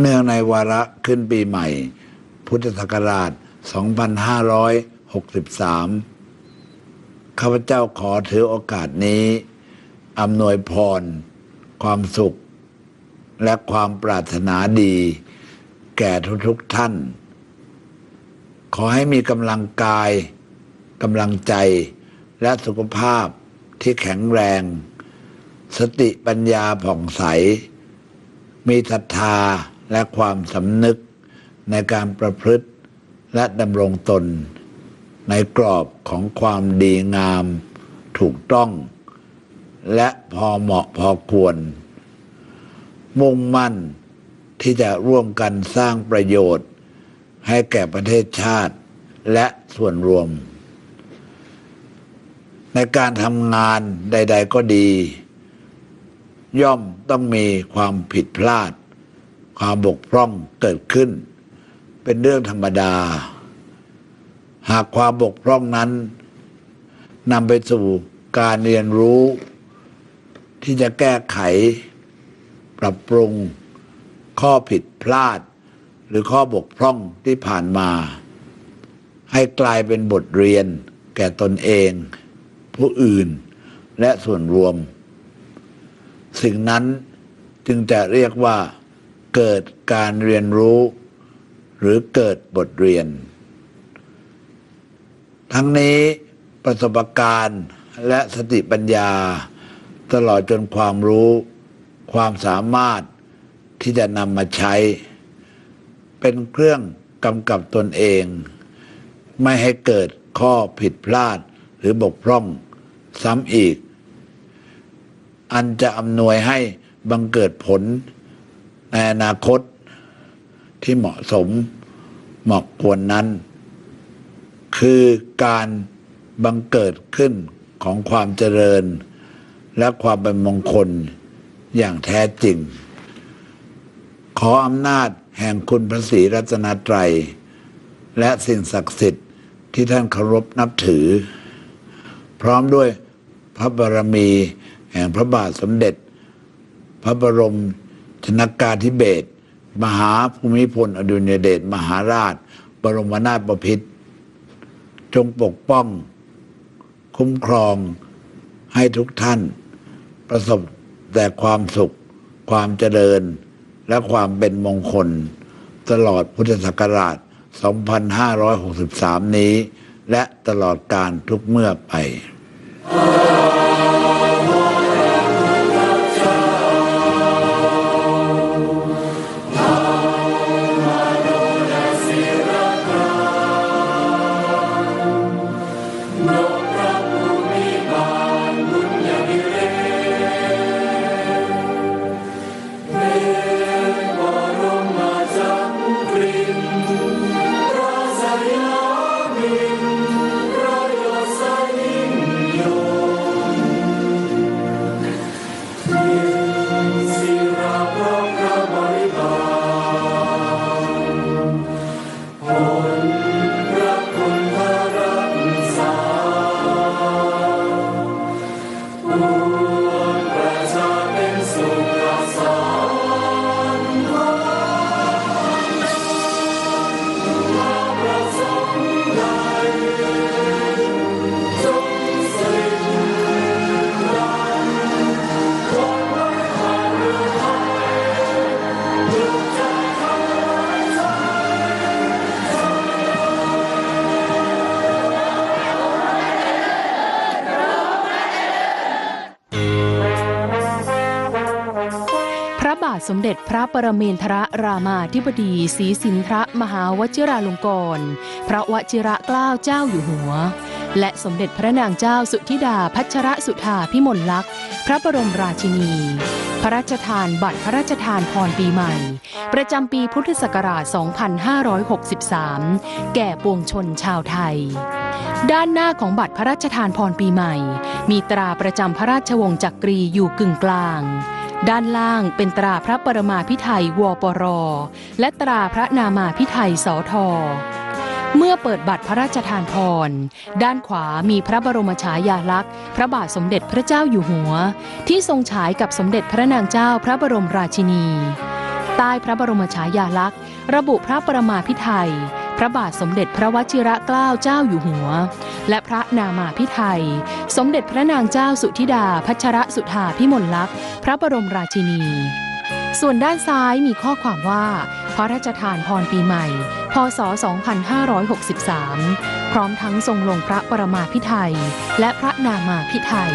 เนื่องในวาระขึ้นปีใหม่ พุทธศักราช 2563 ข้าพเจ้าขอถือโอกาสนี้อำนวยพร ความสุข และความปรารถนาดี แก่ทุกๆท่าน ขอให้มีกำลังกายกำลังใจและสุขภาพที่แข็งแรง สติปัญญาผ่องใส มีศรัทธา และความสำนึกในการประพฤติและดำรงตน ในกรอบของความดีงาม ถูกต้อง และพอเหมาะพอควร มุ่งมั่นที่จะร่วมกันสร้างประโยชน์ ให้แก่ประเทศชาติและส่วนรวม ในการทำงานใด ๆ ก็ดี ย่อมต้องมีความผิดพลาด ความบกพร่องเกิดขึ้น เป็นเรื่องธรรมดา หากความบกพร่องนั้นนำไปสู่การเรียนรู้ ที่จะแก้ไข ปรับปรุง ข้อผิดพลาด หรือข้อบกพร่องที่ผ่านมา ให้กลายเป็นบทเรียนแก่ตนเอง ผู้อื่นและส่วนรวม สิ่งนั้นจึงจะเรียกว่า เกิดการเรียนรู้ หรือเกิดบทเรียน ทั้งนี้ประสบการณ์และสติปัญญา ตลอดจนความรู้ ความสามารถที่จะนำมาใช้ เป็นเครื่องกำกับตนเอง ไม่ให้เกิดข้อผิดพลาดหรือบกพร่องซ้ำอีก อันจะอำนวยให้บังเกิดผล ในอนาคตที่เหมาะสมเหมาะควรนั้น คือการบังเกิดขึ้นของความเจริญ และความเป็นมงคลอย่างแท้จริง ขออำนาจแห่งคุณพระศรีรัตนตรัย และสิ่งศักดิ์สิทธิ์ที่ท่านเคารพนับถือ พร้อมด้วยพระบารมีแห่งพระบาทสมเด็จ พระบรม ชนกาธิเบศมหาภูมิพล อดุลยเดชมหาราช บรมนาถบพิตรจงปกป้อง คุ้มครองให้ทุกท่าน ประสบแต่ความสุข ความเจริญ และความเป็นมงคล ตลอดพุทธศักราช 2563 นี้ และตลอดการทุกเมื่อไปพาทสมเด็จพระปรเมนทรรามาธิบดีศรีสินทรมหาวชิราลงกรณ์พระวชิระเกล้าเจ้าอยู่หัว และสมเด็จพระนางเจ้าสุธิดาพัชรสุธาพิมลลักษณ์พระบรมราชินี พระราชทานบัตรพระราชทานพรปีใหม่ ประจำปีพุทธศักราช 2563 แก่ปวงชนชาวไทยด้านหน้าของบัตรพระราชทานพรปีใหม่ มีตราประจำพระราชวงศ์จักรีอยู่กึ่งกลาง ด้านล่างเป็นตราพระปรมาพิไทยวปร และตราพระนามาพิไทยสทอเมื่อเปิดบัตรพระราชทานพร ด้านขวามีพระบรมฉายาลักษณ์ พระบาทสมเด็จพระเจ้าอยู่หัว ที่ทรงฉายกับสมเด็จพระนางเจ้าพระบรมราชินี ใต้พระบรมฉายาลักษณ์ ระบุพระประมาพิไทยพระบาทสมเด็จพระวชิระเกล้าเจ้าอยู่หัว และพระนามาพิไทย สมเด็จพระนางเจ้าสุธิดา พัชรสุธาพิมลลักษณ์พระบรมราชินี ส่วนด้านซ้ายมีข้อความว่า พระราชทานพรปีใหม่ พศ 2563 พร้อมทั้งทรงลงพระประมาพิไทยและพระนามาพิไทย